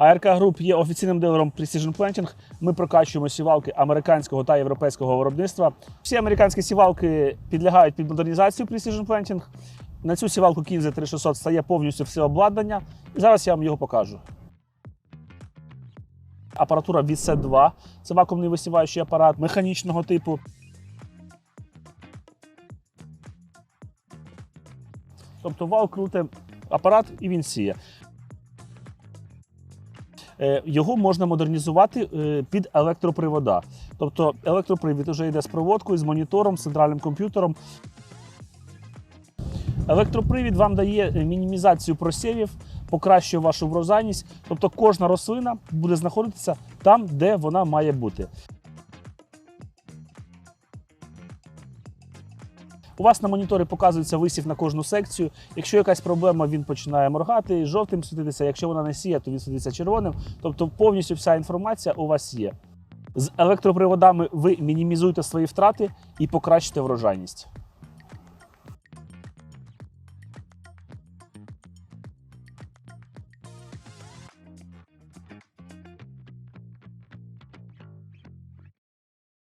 АРК Груп є офіційним дилером Precision Planting. Ми прокачуємо сівалки американського та європейського виробництва. Всі американські сівалки підлягають під модернізацію Precision Planting. На цю сівалку Kinze 3600 стає повністю все обладнання. Зараз я вам його покажу. Апаратура від C2. Це вакуумний висіваючий апарат механічного типу. Тобто вал круте апарат і він сіє. Е, Його можна модернізувати е, під електропривода. Тобто електропривід вже йде з проводкою, з монітором, з центральним комп'ютером. Електропривід вам дає е, мінімізацію просівів, покращує вашу врожайність. Тобто кожна рослина буде знаходитися там, де вона має бути. У вас на моніторі показується висів на кожну секцію. Якщо якась проблема, він починає моргати, жовтим світитися. Якщо вона не сіє, то він світиться червоним. Тобто повністю вся інформація у вас є. З електроприводами ви мінімізуєте свої втрати і покращите врожайність.